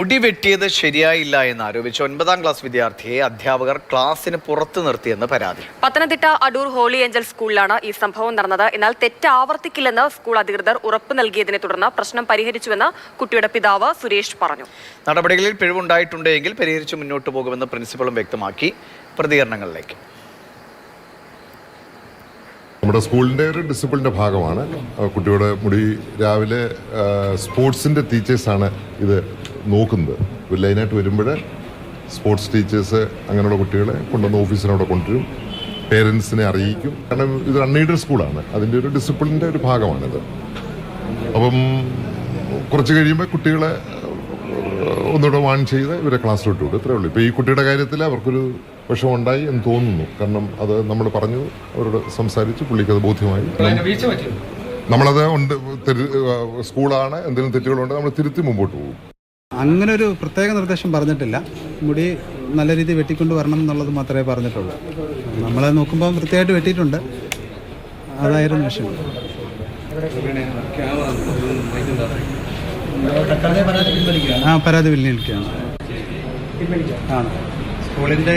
മുടി വെട്ടിയത് ശരിയായില്ല എന്ന് ആരോപിച്ച് ഒൻപതാം ക്ലാസ് വിദ്യാർത്ഥിയെ അധ്യാപകർ ക്ലാസ്സിന് പുറത്തു നിർത്തിയെന്ന് പരാതി. പത്തനംതിട്ട അടൂർ ഹോളി ഏഞ്ചൽ സ്കൂളിലാണ് ഈ സംഭവം നടന്നത്. എന്നാൽ തെറ്റ് ആവർത്തിക്കില്ലെന്ന് സ്കൂൾ അധികൃതർ ഉറപ്പ് നൽകിയതിനെ തുടർന്ന് പ്രശ്നം പരിഹരിച്ചുവെന്ന് കുട്ടിയുടെ പിതാവ് സുരേഷ് പറഞ്ഞു. നടപടികളിൽ പിഴവുണ്ടായിട്ടുണ്ടെങ്കിൽ പരിഹരിച്ച് മുന്നോട്ട് പോകുമെന്ന് പ്രിൻസിപ്പളും വ്യക്തമാക്കി. പ്രതികരണങ്ങളിലേക്ക്. നമ്മുടെ സ്കൂളിന്റെ ഒരു ഡിസിപ്ലിന്റെ ഭാഗമാണ്. കുട്ടിയുടെ മുടി രാവിലെ സ്പോർട്സിന്റെ ടീച്ചേഴ്സാണ് ഇത് നോക്കുന്നത്. ഒരു ലൈനായിട്ട് വരുമ്പോൾ സ്പോർട്സ് ടീച്ചേഴ്സ് അങ്ങനെയുള്ള കുട്ടികളെ കൊണ്ടുവന്ന് ഓഫീസിനവിടെ കൊണ്ടുവരും. പേരൻസിനെ അറിയിക്കും. കാരണം ഇത് അൺഎയ്ഡഡ് സ്കൂളാണ് അതിന്റെ ഒരു ഡിസിപ്ലിന്റെ ഒരു ഭാഗമാണിത്. അപ്പം കുറച്ച് കഴിയുമ്പോൾ കുട്ടികളെ ഒന്നുകൂടെ വാൺ ചെയ്ത് ഇവരെ ക്ലാസ്സിലോട്ട് വിടും. ഇത്രേ ഉള്ളൂ. ഇപ്പോൾ ഈ കുട്ടിയുടെ കാര്യത്തിൽ അവർക്കൊരു വിഷമമുണ്ടായി എന്ന് തോന്നുന്നു. കാരണം അത് നമ്മൾ പറഞ്ഞു അവരോട് സംസാരിച്ച് പുള്ളിക്ക് അത് ബോധ്യമായി. നമ്മളത് ഉണ്ട് സ്കൂളാണ് എന്തെങ്കിലും തെറ്റുകളുണ്ട് നമ്മൾ തിരുത്തി മുമ്പോട്ട് പോകും. അങ്ങനെ ഒരു പ്രത്യേക നിർദ്ദേശം പറഞ്ഞിട്ടില്ല. മുടി നല്ല രീതിയിൽ വെട്ടിക്കൊണ്ട് വരണം എന്നുള്ളത് മാത്രമേ പറഞ്ഞിട്ടുള്ളൂ. നമ്മളെ നോക്കുമ്പോൾ വൃത്തിയായിട്ട് വെട്ടിയിട്ടുണ്ട്. അതായിരുന്നു വിഷയം ആ പരാതി പിൻവലിക്കുകയാണ് ആണ്. സ്കൂളിന്റെ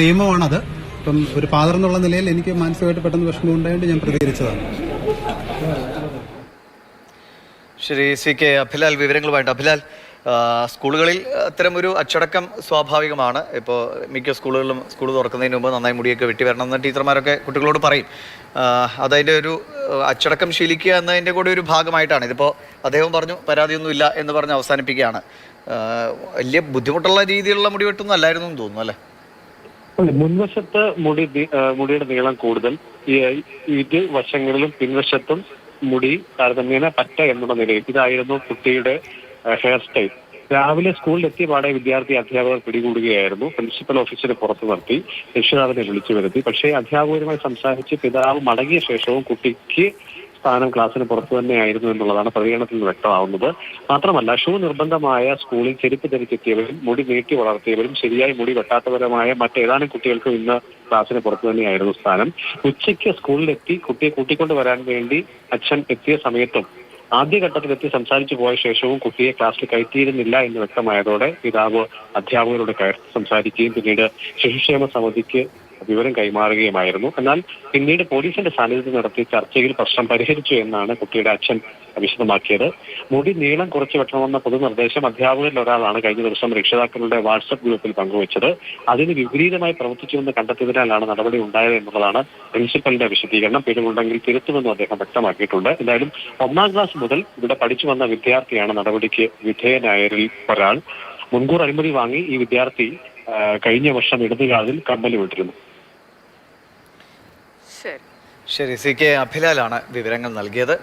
നിയമമാണത്. ഇപ്പം ഒരു ഫാദർ എന്നുള്ള നിലയിൽ എനിക്ക് മാനസികമായിട്ട് പെട്ടെന്ന് വിഷമം ഉണ്ടായതുകൊണ്ട് ഞാൻ പ്രതികരിച്ചതാണ്. ശ്രീ സി കെ അഭിലാൽ വിവരങ്ങളുമായിട്ട്. അഭിലാൽ സ്കൂളുകളിൽ അത്തരം ഒരു അച്ചടക്കം സ്വാഭാവികമാണ്. ഇപ്പോൾ മിക്ക സ്കൂളുകളിലും സ്കൂൾ തുറക്കുന്നതിന് മുമ്പ് നന്നായി മുടിയൊക്കെ വെട്ടി വരണം എന്ന് ടീച്ചർമാരൊക്കെ കുട്ടികളോട് പറയും. അതതിന്റെ ഒരു അച്ചടക്കം ശീലിക്കുക എന്നതിന്റെ കൂടെ ഒരു ഭാഗമായിട്ടാണ്. ഇതിപ്പോൾ അദ്ദേഹം പറഞ്ഞു പരാതിയൊന്നുമില്ല എന്ന് പറഞ്ഞ് അവസാനിപ്പിക്കുകയാണ്. വലിയ ബുദ്ധിമുട്ടുള്ള രീതിയിലുള്ള മുടി വെട്ടൊന്നും അല്ലായിരുന്നു എന്ന് തോന്നുന്നു അല്ലേ? മുൻവശത്ത് മുടി മുടിയുടെ നീളം കൂടുതൽ. ഇരു വശങ്ങളിലും പിൻവശത്തും മുടി താരതമ്യേന പറ്റ എന്നുള്ള നിലയിൽ. ഇതായിരുന്നു കുട്ടിയുടെ ഹെയർ സ്റ്റൈൽ രാവിലെ സ്കൂളിൽ എത്തിയ പാടെ വിദ്യാർത്ഥി അധ്യാപകർ പിടികൂടുകയായിരുന്നു. പ്രിൻസിപ്പൽ ഓഫീസിന് പുറത്തു നിർത്തി. രക്ഷിതാവിനെ വിളിച്ചു വരുത്തി. പക്ഷേ അധ്യാപകരുമായി സംസാരിച്ച് പിതാവ് മടങ്ങിയ ശേഷവും കുട്ടിക്ക് സ്ഥാനം ക്ലാസ്സിന് പുറത്തു തന്നെയായിരുന്നു എന്നുള്ളതാണ് പ്രതികരണത്തിൽ നിന്ന് വ്യക്തമാവുന്നത്. മാത്രമല്ല ഷൂ നിർബന്ധമായ സ്കൂളിൽ ചെരുപ്പ് ധരിച്ചെത്തിയവരും മുടി നീട്ടി വളർത്തിയവരും ശരിയായി മുടി വെട്ടാത്തവരുമായ മറ്റേതാനും കുട്ടികൾക്കും ഇന്ന് ക്ലാസ്സിന് പുറത്തു തന്നെയായിരുന്നു സ്ഥാനം. ഉച്ചയ്ക്ക് സ്കൂളിലെത്തി കുട്ടിയെ കൂട്ടിക്കൊണ്ട് വരാൻ വേണ്ടി അച്ഛൻ എത്തിയ സമയത്തും ആദ്യഘട്ടത്തിലെത്തി സംസാരിച്ചു പോയ ശേഷവും കുട്ടിയെ ക്ലാസ്സിൽ കയറ്റിയിരുന്നില്ല എന്ന് വ്യക്തമായതോടെ പിതാവ് അധ്യാപകരോട് സംസാരിക്കുകയും പിന്നീട് ശിശുക്ഷേമ സമിതിക്ക് വിവരം കൈമാറുകയുമായിരുന്നു. എന്നാൽ പിന്നീട് പോലീസിന്റെ സാന്നിധ്യത്തിൽ നടത്തിയ ചർച്ചയിൽ പ്രശ്നം പരിഹരിച്ചു എന്നാണ് കുട്ടിയുടെ അച്ഛൻ വിശദമാക്കിയത്. മുടി നീളം കുറച്ച് വെട്ടണമെന്ന പൊതുനിർദ്ദേശം അധ്യാപകരിൽ ഒരാളാണ് കഴിഞ്ഞ ദിവസം രക്ഷിതാക്കളുടെ വാട്സപ്പ് ഗ്രൂപ്പിൽ പങ്കുവച്ചത്. അതിന് വിപരീതമായി പ്രവർത്തിച്ചുവെന്ന് കണ്ടെത്തിയതിനാലാണ് നടപടി ഉണ്ടായത് എന്നുള്ളതാണ് പ്രിൻസിപ്പലിന്റെ വിശദീകരണം. പിഴവുണ്ടെങ്കിൽ തിരുത്തുമെന്നും അദ്ദേഹം വ്യക്തമാക്കിയിട്ടുണ്ട്. എന്തായാലും ഒന്നാം ക്ലാസ് മുതൽ ഇവിടെ പഠിച്ചു വന്ന വിദ്യാർത്ഥിയാണ് നടപടിക്ക് വിധേയനായരിൽ ഒരാൾ. മുൻകൂർ അനുമതി വാങ്ങി ഈ വിദ്യാർത്ഥി കഴിഞ്ഞ വർഷം ഇടതുകാലിൽ കമ്പലി വിട്ടിരുന്നു. ശരി. ശരി സി കെ അഭിലാലാണ് വിവരങ്ങൾ നൽകിയത്.